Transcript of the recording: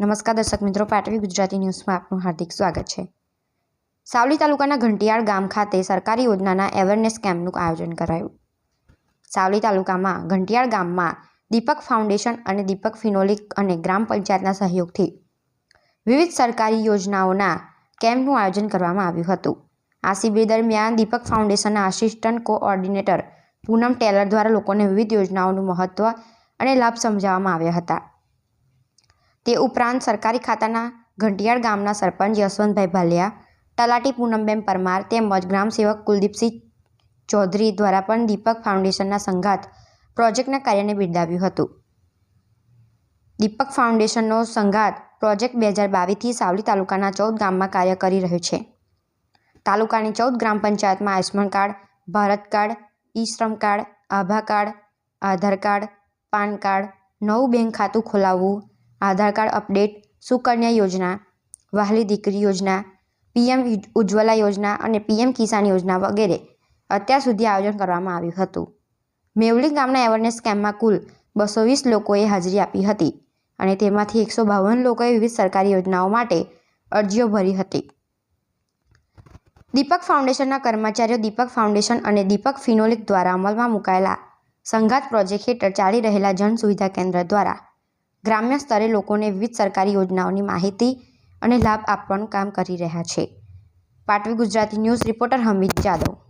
નમસ્કાર દર્શક મિત્રો પાટવી ગુજરાતી ન્યૂઝમાં આપનું હાર્દિક સ્વાગત છે. સાવલી તાલુકાના ઘંટિયાળ ગામ ખાતે સરકારી યોજનાના એવરનેસ કેમ્પનું આયોજન કરાયું. સાવલી તાલુકામાં ઘંટિયાળ ગામમાં દીપક ફાઉન્ડેશન અને દીપક ફિનોલિક અને ગ્રામ પંચાયતના સહયોગથી વિવિધ સરકારી યોજનાઓના કેમ્પનું આયોજન કરવામાં આવ્યું હતું. આ શિબિર દરમિયાન દીપક ફાઉન્ડેશનના આસિસ્ટન્ટ કોઓર્ડિનેટર પૂનમ ટેલર દ્વારા લોકોને વિવિધ યોજનાઓનું મહત્ત્વ અને લાભ સમજાવવામાં આવ્યા હતા. તે ઉપરાંત સરકારી ખાતાના ઘંટિયાળ ગામના સરપંચ યશવંતભાઈ ભાલિયા, તલાટી પૂનમબેન પરમાર તેમજ ગ્રામસેવક કુલદીપસિંહ ચૌધરી દ્વારા પણ દીપક ફાઉન્ડેશનના સંઘાત પ્રોજેક્ટના કાર્યને બિરદાવ્યું હતું. દીપક ફાઉન્ડેશનનો સંઘાત પ્રોજેક્ટ બે હજાર બાવીસથી સાવલી તાલુકાના ચૌદ ગામમાં કાર્ય કરી રહ્યો છે. તાલુકાની ચૌદ ગ્રામ પંચાયતમાં Ayushman card, Bharat card, E Shram card, આભા card, Aadhaar card, PAN card, નવું બેંક ખાતું ખોલાવવું આધાર કાર્ડ અપડેટ, સુકન્યા યોજના, વહાલી દીકરી યોજના, પીએમ ઉજ્જવલા યોજના અને પીએમ કિસાન યોજના વગેરે અત્યાર સુધી આયોજન કરવામાં આવ્યું હતું. મેવલી ગામના એવરનેસ કેમ્પમાં કુલ બસો વીસ લોકોએ હાજરી આપી હતી અને તેમાંથી એકસો બાવન લોકોએ વિવિધ સરકારી યોજનાઓ માટે અરજીઓ ભરી હતી. દીપક ફાઉન્ડેશનના કર્મચારીઓ દીપક ફાઉન્ડેશન અને દીપક ફિનોલિક દ્વારા અમલમાં મુકાયેલા સંઘાત પ્રોજેક્ટ હેઠળ ચાલી રહેલા જન સુવિધા કેન્દ્ર દ્વારા ગ્રામ્ય સ્તરે લોકોને વિવિધ સરકારી યોજનાઓની માહિતી અને લાભ આપવાનું કામ કરી રહ્યા છે. Patvi Gujarati news reporter Hamid Jadav.